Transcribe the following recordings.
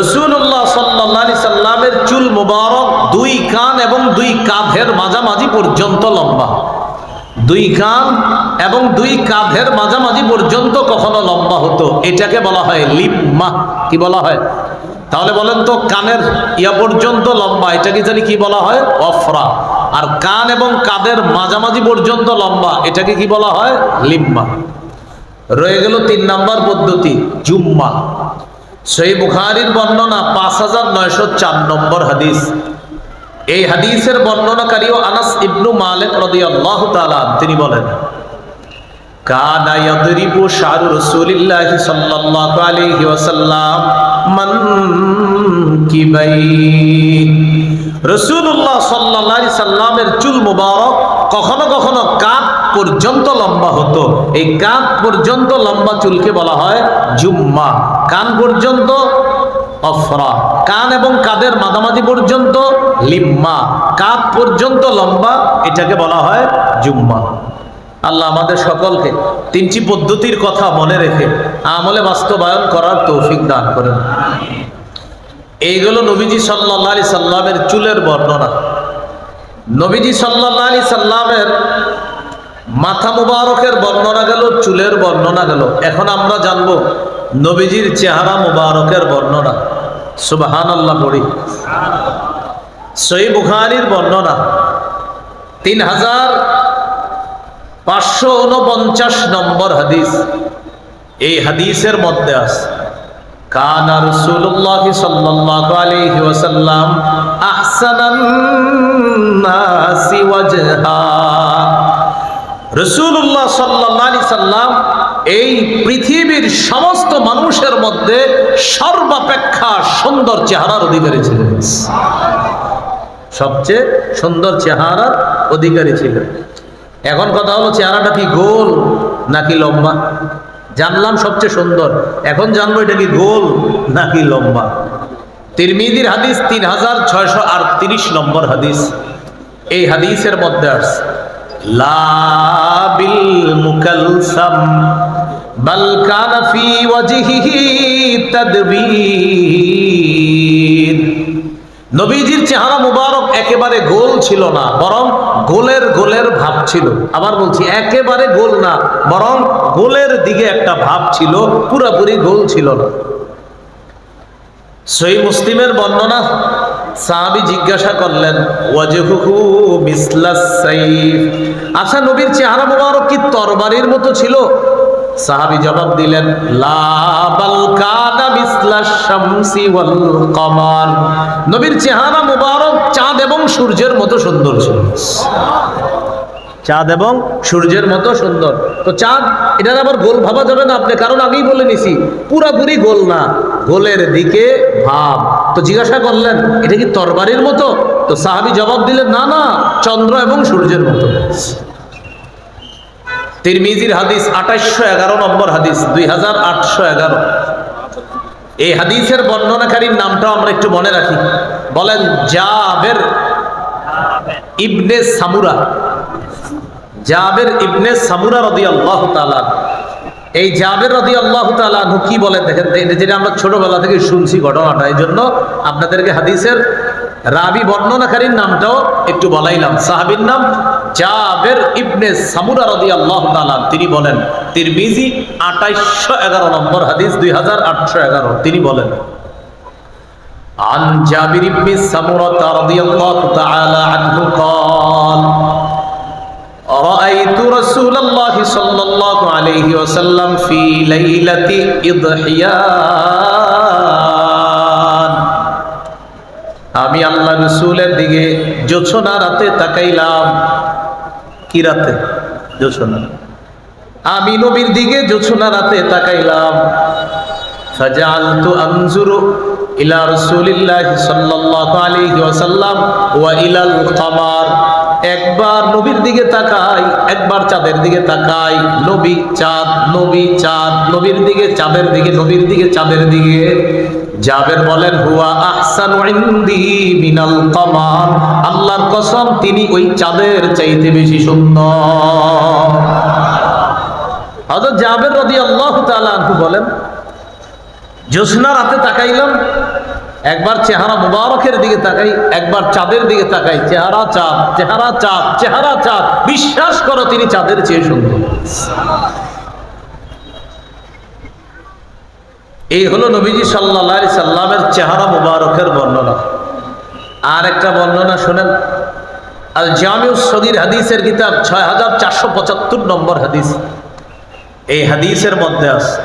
রসুল্লাহ সাল্লি সাল্লামের চুল মুবারক দুই কান এবং দুই কাঁধের মাঝামাঝি পর্যন্ত লম্বা। দুই কান এবং দুই কাঁধের মাঝামাঝি পর্যন্ত কখনো লম্বা হতো। এটাকে বলা হয় লিম্মা। কি বলা হয়? তাহলে বলেন তো কানের ইয়া পর্যন্ত লম্বা, এটাকে জানি কি বলা হয়? অফরা। আর কান এবং কাদের মাঝামাঝি পর্যন্ত লম্বা, এটাকে কি বলা হয়? লিম্মা। রয়ে গেল তিন নাম্বার পদ্ধতি, জুম্মা। সেই বুখারির বর্ণনা পাঁচ হাজার নয়শো চার নম্বর হাদিস। এই হাদিসের বর্ণনাকারীও আনাস ইবনু মালিক রাদিয়াল্লাহু তাআলা তিনি বলেন সাল্লামের চুল কখনো কখনো কাঁধ পর্যন্ত লম্বা হতো। এই কাঁধ পর্যন্ত লম্বা চুলকে বলা হয় জুম্মা। কান পর্যন্ত অফরা। কান এবং কাদের মাঝামাঝি পর্যন্ত লিম্মা। কাঁধ পর্যন্ত লম্বা, এটাকে বলা হয় জুম্মা। আল্লাহ আমাদের সকলকে তিনটি পদ্ধতির কথা মনে রেখে আমলে বাস্তবায়ন করার তৌফিক দান করেন। এইগুলো নবীজি সাল্লাহ আলি সাল্লামের চুলের বর্ণনা। নবীজি সাল্লাহ আলি সাল্লামের মাথা মুবারকের বর্ণনা গেল, চুলের বর্ণনা গেল। এখন আমরা জানব নবীজির চেহারা মুবারকের বর্ণনা। সুবাহান আল্লাহ পড়ি। সই বুখারির বর্ণনা। তিন হাজার পাঁচশো উনপঞ্চাশ নম্বর হাদিস। এই হাদিসের মধ্যে আছে, কান রাসূলুল্লাহ সাল্লাল্লাহু আলাইহি ওয়াসাল্লাম আহসানান নাসি ওয়াজহা। রসুল্লাহ সাল্লাহ সাল্লাম এই পৃথিবীর সমস্ত মানুষের মধ্যে সর্বাপেক্ষা সুন্দর চেহারার অধিকারী ছিলেন। সবচেয়ে সুন্দর চেহারার অধিকারী ছিলেন। এখন কথা হলো চেহারাটা কি গোল নাকি লম্বা? জানলাম সবচেয়ে সুন্দর। এখন জানব এটা কি গোল নাকি লম্বা? তিরমিদির হাদিস তিন হাজার ছয়শো আটত্রিশ নম্বর হাদিস। এই হাদিসের মধ্যে আসছে। লাবিল মুকালসাম, বাল কানা ফি ওয়াজহিহি তাদবীর। নবীজির চেহারা মুবারক একেবারে গোল ছিল না, বরং গোলের গোলের ভাব ছিল। আবার বলছি, একেবারে গোল না, বরং গোলের দিকে একটা ভাব ছিল, পুরাপুরি গোল ছিল না। সই মুসলিমের বর্ণনা সাহাবি জিজ্ঞাসা করলেন সাইফ আচ্ছা নবীর চেহারা মুবারক কি তরবারির মতো ছিল? সাহাবি জবাব দিলেন নবীর চেহারা মুবারক চাঁদ এবং সূর্যের মতো সুন্দর ছিল। চাঁদ এবং সূর্যের মতো সুন্দর। তো চাঁদ, এটার আবার গোল ভাবা যাবে না আপনি, কারণ আগেই বলে নিছি, পুরাপুরি গোল না। গোলের দিকে ভাব। তো জিজ্ঞাসা করলেন, এটা কি তরবারির মতো? তো সাহাবি জবাব দিলেন, না না, চন্দ্র এবং সূর্যের মতো। তিরমিজির হাদিস আঠাইশশো এগারো নম্বর হাদিস, দুই হাজার আটশো এগারো। এই হাদিসের বর্ণনাকারীর নামটাও আমরা একটু মনে রাখি। বলেন, জাবের ইবনে সামুরা। জাবের ইবনে সামুরা রদি আল্লাহ তালান এই জাবের রদি আল্লাহ তালানহু কি বলেন দেখেন এটা যেটা আমরা ছোটবেলা থেকে শুনছি ঘটনাটা এই জন্য আপনাদেরকে হাদিসের রাবি বর্ণনাকারীর নামটাও একটু বলাইলাম সাহাবির নাম জাবের ইবনে সামুরা রদি আল্লাহ তালান তিনি বলেন তিরমিজি আঠাইশশো এগারো নম্বর হাদিস দুই হাজার আটশো এগারো তিনি বলেন عن جابر بن سمرة رضي الله تعالى عنه قال الله عليه وسلم في ليلة إضحيان আমি আল্লাহ রসুলের দিকে জোছনা রাতে তাকাইলাম কি রাতে জোছনা আমি নবীর দিকে জোছনা রাতে তাকাইলাম فجعلت أنظر إلى رسول الله صلى الله عليه وسلم وإلى القمر একবার নবীর দিকে তাকাই, একবার চাঁদের দিকে তাকাই, নবী চাঁদ নবী চাঁদ, নবীর দিকে চাঁদের দিকে, নবীর দিকে চাঁদের দিকে। জাবের বলেন, হুয়া আহসানু মিনাল কমার। আল্লাহর কসম, তিনি ওই চাঁদের চাইতে বেশি সুন্দর। হযরত জাবের রাদিয়াল্লাহু তাআলা বলেন, জ্যোৎস্না রাতে তাকাইলাম একবার চেহারা মুবারকের দিকে তাকাই, একবার চাঁদের দিকে তাকাই, চেহারা চাঁদ চেহারা চাঁদ চেহারা চাঁদ, বিশ্বাস করো তিনি চাঁদের চেয়ে সুন্দর। এই হলো নবীজি সাল্লাহ সাল্লামের চেহারা মুবারকের বর্ণনা। আর একটা বর্ণনা শোনেন আল জামিউ সগির হাদিসের কিতাব ছয় হাজার চারশো পঁচাত্তর নম্বর হাদিস। এই হাদিসের মধ্যে আছে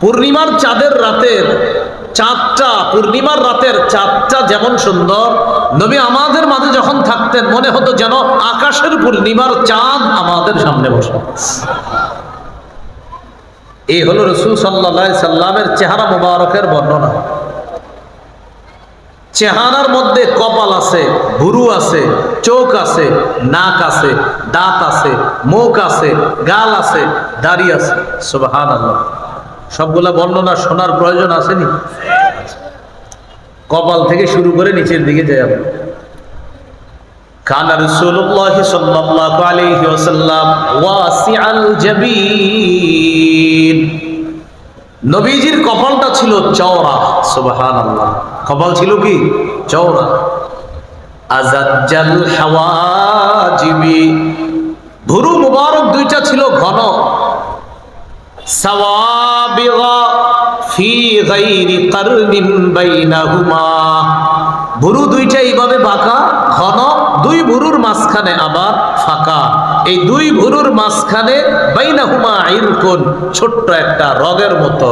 পূর্ণিমার চাঁদের রাতের চাঁদটা, পূর্ণিমার রাতের চাঁদটা যেমন সুন্দর, নবী আমাদের মাঝে যখন থাকতেন, মনে হতো যেন আকাশের পূর্ণিমার চাঁদ আমাদের সামনে বসে এই হলো রসুল সাল্লাহ সাল্লামের চেহারা মুবারকের বর্ণনা। চেহারার মধ্যে কপাল আছে, ভুরু আছে, চোখ আছে, নাক আছে, দাঁত আছে, মুখ আছে, গাল আছে, দাড়ি আছে। সুবহান আল্লাহ সবগুলা বর্ণনা শোনার প্রয়োজন আসেনি? কপাল থেকে শুরু করে নিচের দিকে যাই আমরা কানা রাসূলুল্লাহ সাল্লাল্লাহু আলাইহি ওয়াসাল্লাম ওয়াসিআল জাবিন। নবীজির কপালটা ছিল চওড়া, সুবহানাল্লাহ। কপাল ছিল কি? চওড়া। আজাজ্জাল হাওয়াজিবি। ভুরু মুবারক দুইটা ছিল ঘন। সাওয়াবিগা ফি ভুরু দুইটা এইভাবে বাঁকা, ঘন। দুই ভুরুর মাঝখানে আবার ফাঁকা। এই দুই ভুরুর মাঝখানে বাইনাহুমা ইরকুন ছোট্ট একটা রগের মতো।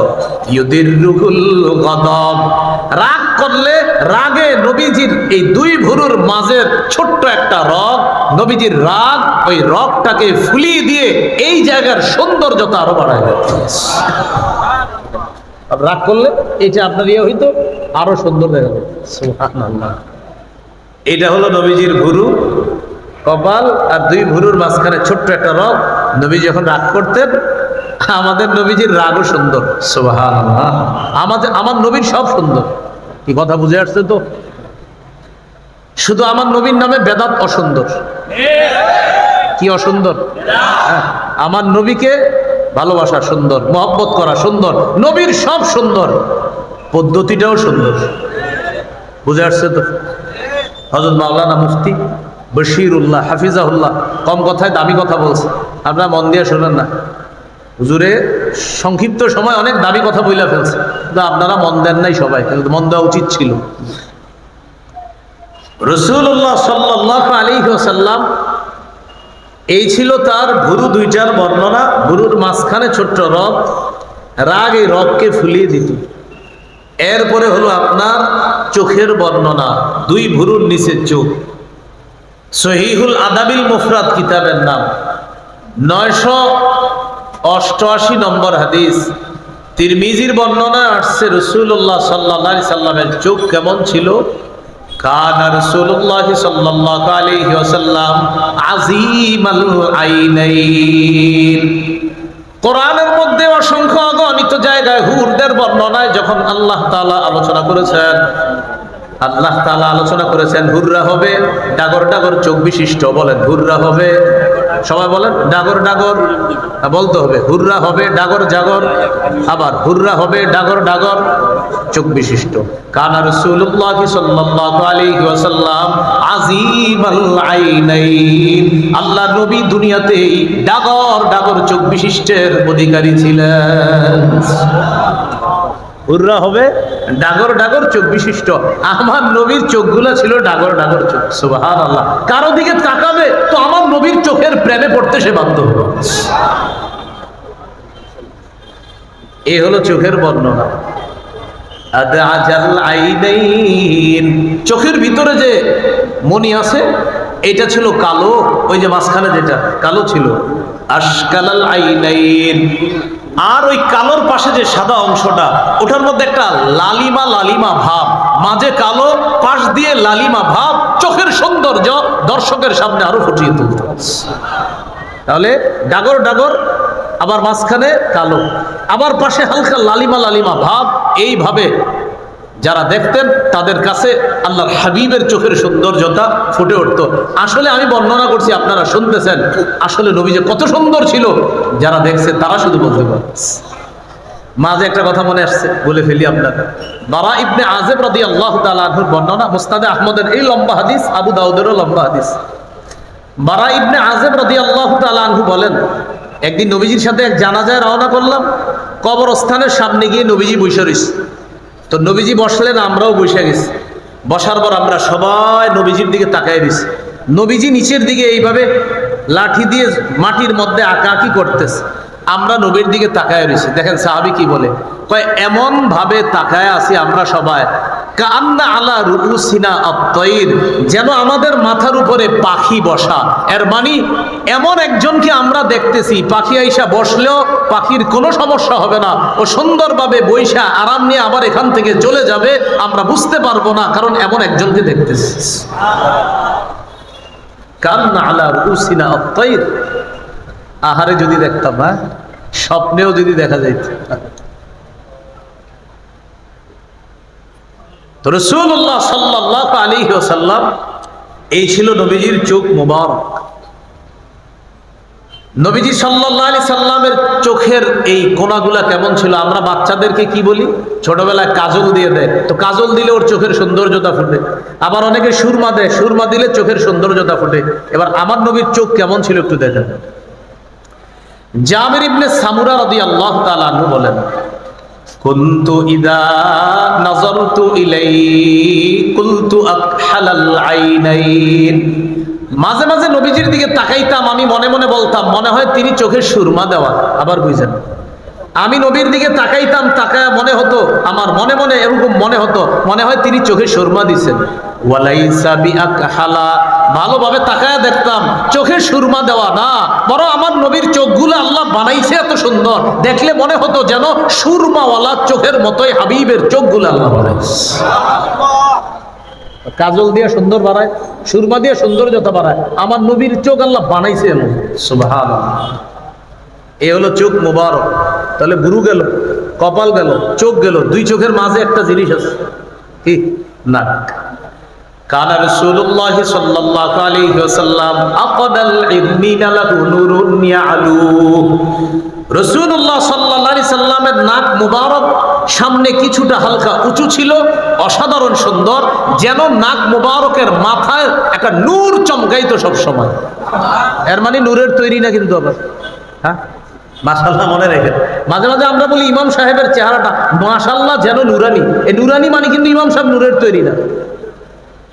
গদব। রাগ করলে রাগে নবীজির এই দুই ভুরুর মাঝের ছোট্ট একটা রগ নবীজির রাগ ওই রগটাকে ফুলিয়ে দিয়ে এই জায়গার সৌন্দর্যতা আরও বাড়ায়। রাগ করলে এটা আপনার ইয়ে হইতো আরও সুন্দর দেখা যাবে। এটা হলো নবীজির ভুরু কপাল আর দুই ভুরুর মাঝখানে ছোট্ট একটা রগ নবী যখন রাগ করতেন আমাদের নবীজির রাগও সুন্দর। আমাদের আমার নবীর সব সুন্দর। কি কথা বুঝে আসছে তো? শুধু আমার নবীর নামে বেদাত অসুন্দর। কি অসুন্দর? হ্যাঁ, আমার নবীকে ভালোবাসা সুন্দর মহব্বত করা সুন্দর নবীর সব সুন্দর পদ্ধতিটাও সুন্দর। বুঝে আসছে তো? হজরত মাওলানা মুফতি বশিরুল্লাহ, হাফিজাহুল্লাহ। কম কথায় দামি কথা বলছে। আপনারা মন দিয়ে শোনেন না। হুজুরে, সংক্ষিপ্ত সময় অনেক দামি কথা বইলা ফেলছে। কিন্তু আপনারা মন দেন নাই সবাই, কিন্তু মন দেওয়া উচিত ছিল। রসুল্লাহ সাল্লাহ আলী সাল্লাম এই ছিল তার ভুরু দুইটার বর্ণনা। ভুরুর মাঝখানে ছোট্ট রথ রাগ এই রথকে ফুলিয়ে দিত। এরপরে হলো আপনার চোখের বর্ণনা, দুই ভুরুর নিচের চোখ। সহিহুল আদাবিল মুফরাদ কিতাবের নাম। নয়শো অষ্টআশি নম্বর হাদিস। তিরমিজির বর্ণনায় আসছে রসুল্লাহ সাল্লাহ সাল্লামের চোখ কেমন ছিল? কান রসুল্লাহ সাল্লাহ আলাইহি ওয়াসাল্লাম আজিমাল আইনাইন। কোরআনের মধ্যে অসংখ্য অগণিত জায়গায় হুরদের বর্ণনায় যখন আল্লাহ তাআলা আলোচনা করেছেন আল্লাহ তাআলা আলোচনা করেছেন, হুররা হবে, ডাগর ডাগর চোখ বিশিষ্ট। বলেন, হুররা হবে। সবাই বলেন, ডাগর ডাগর। বলতে হবে, হুররা হবে, ডাগর জাগর। আবার, হুররা হবে, ডাগর ডাগর চোখ বিশিষ্ট। কানা রাসূলুল্লাহ সাল্লাল্লাহু আলাইহি ওয়াসাল্লাম, আজিমাল আইনাইন। আল্লাহ নবী দুনিয়াতেই ডাগর ডাগর চোখ বিশিষ্টের অধিকারী ছিলেন। হুররা হবে ডাগর ডাগর চোখ বিশিষ্ট। আমার নবীর চোখগুলো ছিল ডাগর ডাগর চোখ। সুবাহান আল্লাহ কারও দিকে তাকাবে তো আমার নবীর চোখের প্রেমে পড়তে সে বাধ্য হবে এ হলো চোখের বর্ণনা। চোখের ভিতরে যে মনি আছে এটা ছিল কালো, ওই যে মাঝখানে যেটা, কালো ছিল। আশকালাল আইনাইন। আর ওই কালোর পাশে যে সাদা অংশটা, ওটার মধ্যে একটা লালিমা লালিমা ভাব, মাঝে কালো, পাশ দিয়ে লালিমা ভাব, চোখের সৌন্দর্য দর্শকের সামনে আরও ফুটিয়ে তুলতে তাহলে ডাগর ডাগর, আবার মাঝখানে কালো, আবার পাশে হালকা লালিমা লালিমা ভাব, এইভাবে যারা দেখতেন, তাদের কাছে আল্লাহর হাবিবের চোখের সৌন্দর্যতা ফুটে উঠত। আসলে আমি বর্ণনা করছি, আপনারা শুনতেছেন, আসলে নবী যে কত সুন্দর ছিল যারা দেখছে, তারা শুধু বলতে পারে। মাঝে একটা কথা মনে আসছে, বলে ফেলি আপনার বাবা ইবনে আজেব রাদি আল্লাহ তালুর বর্ণনা, মুস্তাদে আহমদের এই লম্বা হাদিস, আবু দাউদেরও লম্বা হাদিস। বারা ইবনে আজেব রাদি আল্লাহ তালু বলেন, একদিন নবীজির সাথে এক জানাজায় রওনা করলাম, কবরস্থানের সামনে গিয়ে নবীজি বসে রয়েছে তো নবীজি বসলেন, আমরাও বসে গেছি। বসার পর আমরা সবাই নবীজির দিকে তাকাই দিছি নবীজি নিচের দিকে এইভাবে লাঠি দিয়ে মাটির মধ্যে আঁকাআঁকি করতেছে। আমরা নবীর দিকে তাকায় রয়েছি। দেখেন সাহাবি কি বলে? কয় এমন ভাবে তাকায় আছি আমরা সবাই। কান্না আলা রুসিনা আত্মীর যেন আমাদের মাথার উপরে পাখি বসা। এর মানে এমন একজনকে আমরা দেখতেছি। পাখি আইসা বসলেও পাখির কোনো সমস্যা হবে না। ও সুন্দরভাবে বৈশা আরাম নিয়ে আবার এখান থেকে চলে যাবে। আমরা বুঝতে পারব না কারণ এমন একজনকে দেখতেছি। আহারে যদি দেখতাম হ্যাঁ? স্বপ্নেও যদি দেখা যাইত। রসুল্লাহ সাল্লাহ আলী ওসাল্লাম এই ছিল নবীজির চোখ মুবারক। নবীজি সাল্লাহ আলি সাল্লামের চোখের এই কোনাগুলা কেমন ছিল? আমরা বাচ্চাদেরকে কি বলি? ছোটবেলায় কাজল দিয়ে দেয়। তো কাজল দিলে ওর চোখের সৌন্দর্যতা ফুটে। আবার অনেকে সুরমা দেয়। সুরমা দিলে চোখের সৌন্দর্যতা ফুটে। এবার আমার নবীর চোখ কেমন ছিল একটু দেখেন। জামির ইবনে সামুরা রাদি আল্লাহ তালু বলেন, কুন্তু ইদা নজরতু ইলাই কুলতু আকহালাল আইনাইন। মাঝে মাঝে নবীজির দিকে তাকাইতাম, আমি মনে মনে বলতাম, মনে হয় তিনি চোখের সুরমা দেওয়া, আবার বুঝেন। আমি নবীর দিকে তাকাইতাম, তাকায় মনে হতো, আমার মনে মনে এরকম মনে হতো, মনে হয় তিনি চোখে সুরমা দিছেন। ভালোভাবে তাকায় দেখতাম, চোখে সুরমা দেওয়া না বড় আমার নবীর চোখগুলো আল্লাহ বানাইছে এত সুন্দর, দেখলে মনে হতো যেন সুরমাওয়ালা চোখের মতোই হাবিবের চোখগুলো আল্লাহ বানাইছে। কাজল দিয়ে সুন্দর বাড়ায়, সুরমা দিয়ে সৌন্দর্যতা বাড়ায়। আমার নবীর চোখ আল্লাহ বানাইছে সুবহান এ হলো চোখ মুবারক। তাহলে গুরু গেল, কপাল গেল, চোখ গেল, দুই চোখের মাঝে একটা জিনিস আছে। কি? নাক। কান রাসূলুল্লাহ সাল্লাল্লাহু আলাইহি ওয়াসাল্লাম আকাদাল ইবনিনা লাহু নূরুন ইয়ালু? রাসূলুল্লাহ সাল্লাল্লাহু আলাইহি সাল্লামের নাক মুবারক, সামনে কিছুটা হালকা উঁচু ছিল, অসাধারণ সুন্দর, যেন নাক মুবারকের মাথায় একটা নূর চমকাইতো সব সময় এর মানে নূরের তৈরি না কিন্তু আবার? হ্যাঁ? মাশাল্লাহ মনে রেখেন। মাঝে মাঝে আমরা বলি ইমাম সাহেবের চেহারাটা মাশাল্লাহ যেন নুরানি। এই নুরানি মানে কিন্তু ইমাম সাহেব নূরের তৈরি না।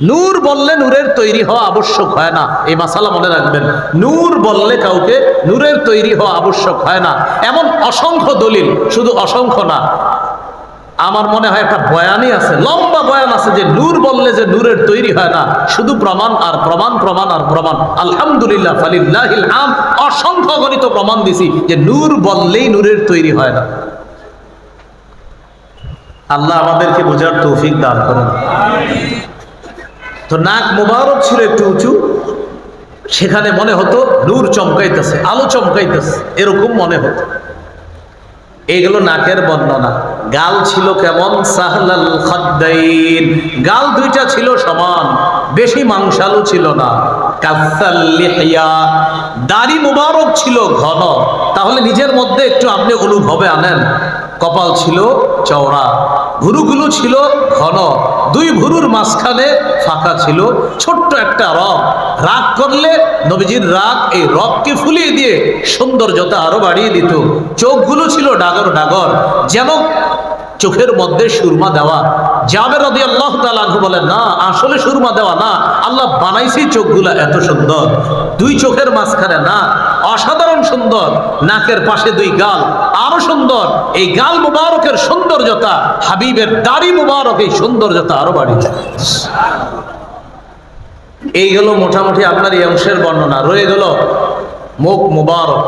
নূর বললে নূরের তৈরি হওয়া আবশ্যক হয় না। এই মাসালা মনে রাখবেন। নূর বললে কাউকে নূরের তৈরি হওয়া আবশ্যক হয় না। এমন অসংখ্য দলিল, শুধু অসংখ্য না। আমার মনে হয় একটা বয়ানই আছে, লম্বা বয়ান আছে যে নূর বললে যে নূরের তৈরি হয় না। শুধু প্রমাণ আর প্রমাণ প্রমাণ আর প্রমাণ। আলহামদুলিল্লাহ, ফালিল্লাহিল আম, অসংখ্য গণিত প্রমাণ দিছি যে নূর বললেই নূরের তৈরি হয় না। আল্লাহ আমাদেরকে বোঝার তৌফিক দান করেন। তো নাক মোবারক ছিল একটু উঁচু, সেখানে মনে হতো নূর চমকাইতেছে, আলো চমকাইতেছে, এরকম মনে হতো। এগুলো নাকের বর্ণনা। গাল ছিল কেমন? সাহলাল খাদ্দাইন। গাল দুইটা ছিল সমান, বেশি মাংসালু ছিল না। কাসাল লিহিয়া। দাড়ি মুবারক ছিল ঘন। তাহলে নিজের মধ্যে একটু আপনি অনুভবে আনেন। কপাল ছিল চওড়া ভুরুগুলো ছিল ঘন। দুই ভুরুর মাঝখানে ফাঁকা ছিল। ছোট্ট একটা রক। রাগ করলে নবীজির রাগ এই রককে ফুলিয়ে দিয়ে সৌন্দর্যতা আরও বাড়িয়ে দিত। চোখগুলো ছিল ডাগর ডাগর। যেন চোখের মধ্যে সুরমা দেওয়া। জাবের রদি আল্লাহ তালু বলেন, না, আসলে সুরমা দেওয়া না। আল্লাহ বানাইছি চোখগুলা এত সুন্দর। দুই চোখের মাঝখানে না, অসাধারণ সুন্দর। নাকের পাশে দুই গাল, আরও সুন্দর। এই গাল মুবারকের সৌন্দর্যতা, হাবিবের দাড়ি মুবারক এই সৌন্দর্যতা আরও বাড়িয়ে এই গেল মোটামুটি আপনার এই অংশের বর্ণনা। রয়ে গেল মুখ মুবারক।